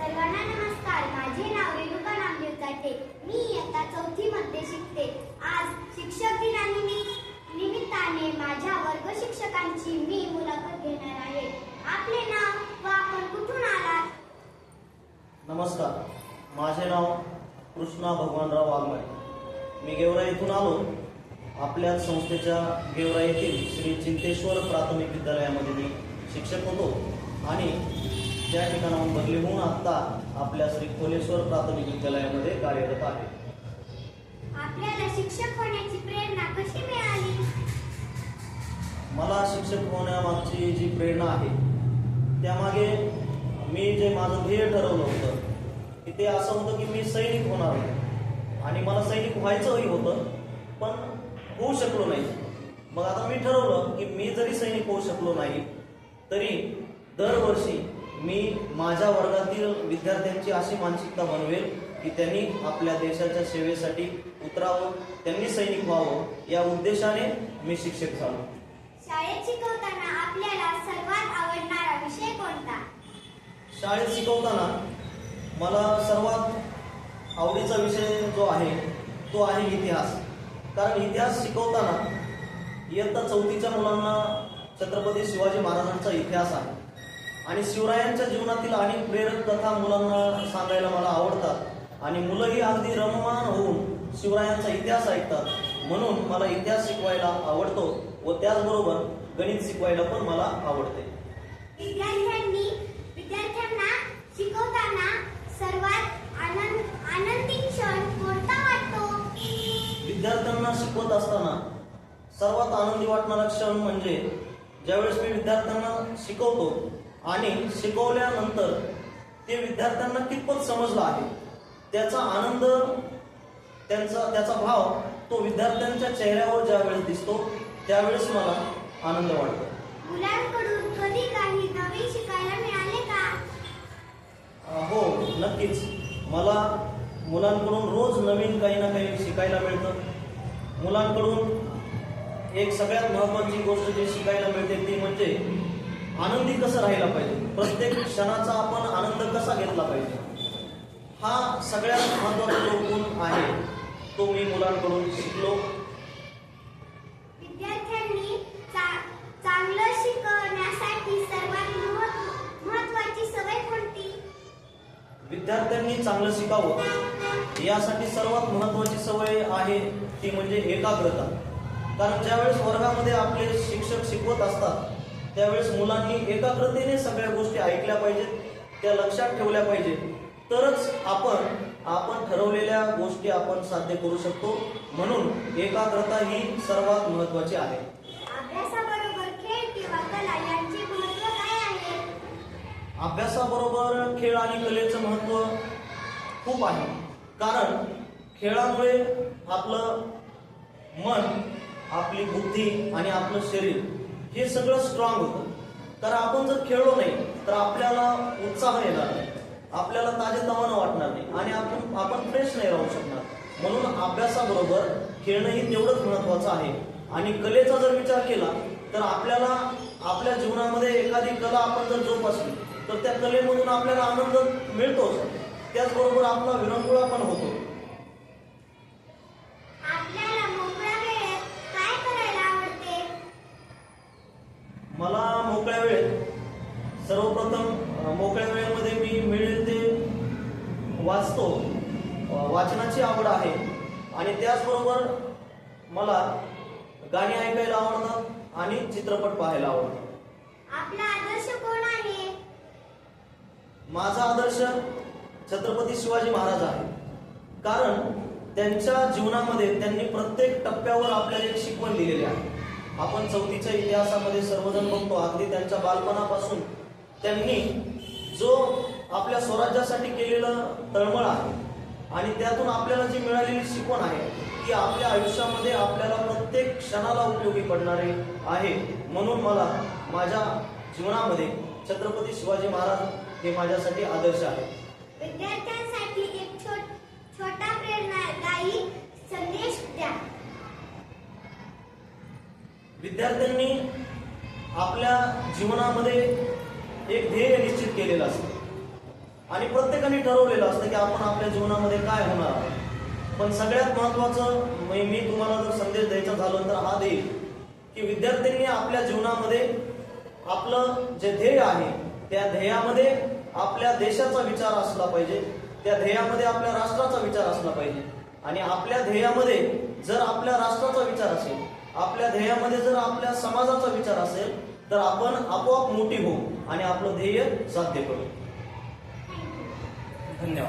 सर्वांना नमस्कार. माझे नाव रेणुका नामदेव जाते मी इयत्ता चौथी मध्ये शिकते. आज शिक्षक दिनानिमित्त निमित्ताने माझ्या वर्ग शिक्षकांची मी मुलाखत घेणार आहे. आपले नाव व आपण कुठून आलात? नमस्कार. माझे नाव कृष्णा भगवानराव वाघमारे. मी गेवरा येथून आलो. आपल्या संस्थेच्या गेवरा येथील श्री चिंतेश्वर प्राथमिक विद्यालयामध्ये मी शिक्षक होतो. आणि त्या ठिकाणाहून बदली होऊन आत्ता आपल्या श्री खोलेश्वर प्राथमिक विद्यालयामध्ये कार्यरत आहे. आपल्याला शिक्षक होण्याची प्रेरणा कशी मिळाली? मला शिक्षक होण्यामागची जी प्रेरणा आहे त्यामागे मी जे माझं ध्येय ठरवलं होतं की ते असं होतं की मी सैनिक होणार होतो. आणि मला सैनिक व्हायचंही होतं पण होऊ शकलो नाही. मग आता मी ठरवलं की मी जरी सैनिक होऊ शकलो नाही तरी दरवर्षी मी माझ्या वर्गातील विद्यार्थ्यांची अशी मानसिकता बनवेल की त्यांनी आपल्या देशाच्या सेवेसाठी उतरावं त्यांनी सैनिक व्हावं या उद्देशाने मी शिक्षक झालो. शाळेत शिकवताना आपल्याला सर्वात आवडणारा विषय कोणता? शाळेत शिकवताना मला सर्वात आवडीचा विषय जो आहे तो आहे इतिहास. कारण इतिहास शिकवताना इयत्ता चौथीच्या मुलांना छत्रपती शिवाजी महाराजांचा इतिहास आहे. आणि शिवरायांच्या जीवनातील अनेक प्रेरक कथा मुलांना सांगायला मला आवडतात. आणि मुलंही अगदी रममान होऊन शिवरायांचा इतिहास ऐकतात. म्हणून मला इतिहास शिकवायला आवडतो व त्याचबरोबर गणित शिकवायला पण मला आवडते. विद्यार्थ्यांनी विद्यार्थ्यांना शिकवताना सर्वात आनंद आनंदी क्षण कोणता वाटतो? विद्यार्थ्यांना शिकवत असताना सर्वात आनंदी वाटणारा क्षण म्हणजे ज्यावेळेस मी विद्यार्थ्यांना शिकवतो आणि शिकवल्यानंतर ते विद्यार्थ्यांना कितपत समजलं आहे त्याचा आनंद त्यांचा त्याचा भाव तो विद्यार्थ्यांच्या चेहऱ्यावर ज्यावेळेस दिसतो त्यावेळेस मला आनंद वाटतो. मुलांकडून कधी काही नवीन शिकायला मिळाले का? अ, हो नक्कीच. मला मुलांकडून रोज नवीन काही ना काही शिकायला मिळतं. मुलांकडून एक सगळ्यात महत्त्वाची गोष्ट जी शिकायला मिळते ती म्हणजे आनंदी कसं राहायला पाहिजे? प्रत्येक क्षणाचा आपण आनंद कसा घेतला पाहिजे? हा सगळ्यात महत्त्वाचा जो गुण आहे तो मी मुलांकडून शिकलो. विद्यार्थ्यांनी चांगलं शिकवण्यासाठी सर्वात महत्व- महत्वाची सवय कोणती? विद्यार्थ्यांनी चांगलं शिकावं. यासाठी सर्वात महत्वाची सवय आहे ती म्हणजे एकाग्रता. कारण ज्यावेळेस वर्गामध्ये आपले शिक्षक शिकवत असतात त्यावेळेस मुलांनी एकाग्रतेने सगळ्या गोष्टी ऐकल्या पाहिजेत त्या लक्षात ठेवल्या पाहिजेत. तरच आपण आपण ठरवलेल्या गोष्टी आपण साध्य करू शकतो. म्हणून एकाग्रता ही सर्वात महत्वाची आहे. अभ्यासाबरोबर खेळ आणि कलेचं महत्त्व खूप आहे. कारण खेळामुळे आपलं मन आपली बुद्धी आणि आपलं शरीर हे सगळं स्ट्रॉंग होतं. तर आपण जर खेळलो नाही तर आपल्याला उत्साह येणार नाही. आपल्याला ताजेतवानं वाटणार नाही. आणि आपण आपण फ्रेश नाही राहू शकणार. म्हणून अभ्यासाबरोबर खेळणंही तेवढंच महत्वाचं आहे. आणि कलेचा जर विचार केला तर आपल्याला आपल्या जीवनामध्ये एखादी कला आपण जर जोपासली तर त्या कलेमधून आपल्याला आनंद मिळतोच. त्याचबरोबर आपला विरंगुळा पण होतो. वाचतो. वाचनाची आवड आहे. आणि त्याचबरोबर मला गाणी ऐकायला आवडतात आणि चित्रपट पाहायला आवडतात. आपला आदर्श कोण आहे? माझा आदर्श छत्रपती शिवाजी महाराज आहे. कारण त्यांच्या जीवनामध्ये त्यांनी प्रत्येक टप्प्यावर आपल्याला एक शिकवण दिलेली आहे. आपण चौथीच्या इतिहासामध्ये सर्वजण बघतो अगदी त्यांच्या बालपणापासून त्यांनी जो आपल्या स्वराज्यासाठी केलेलं तळमळ आहे. आणि त्यातून आपल्याला जी मिळालेली शिकवण आहे ती आपल्या आयुष्यामध्ये आपल्याला प्रत्येक क्षणाला उपयोगी पडणारे आहे. म्हणून मला माझ्या जीवनामध्ये छत्रपती शिवाजी महाराज हे माझ्यासाठी आदर्श आहे विद्यार्थ्यांसाठी एक छोट छोटा प्रेरणादायी संदेश द्या. विद्यार्थ्यांनी आपल्या जीवनामध्ये एक ध्येय निश्चित केलेलं असतं. आणि प्रत्येकाने ठरवलेलं असतं की आपण आपल्या जीवनामध्ये काय होणार पण सगळ्यात महत्वाचं मी मी तुम्हाला जर संदेश द्यायचा झालो तर हा देईल की विद्यार्थ्यांनी आपल्या जीवनामध्ये आपलं जे ध्येय आहे त्या ध्येयामध्ये आपल्या देशाचा विचार असला पाहिजे त्या ध्येयामध्ये आपल्या राष्ट्राचा विचार असला पाहिजे. आणि आपल्या ध्येयामध्ये जर आपल्या राष्ट्राचा विचार असेल आपल्या ध्येयामध्ये जर आपल्या समाजाचा विचार असेल तर आपण आपोआप मोठी होऊ आणि आपलं ध्येय साध्य करू. 真的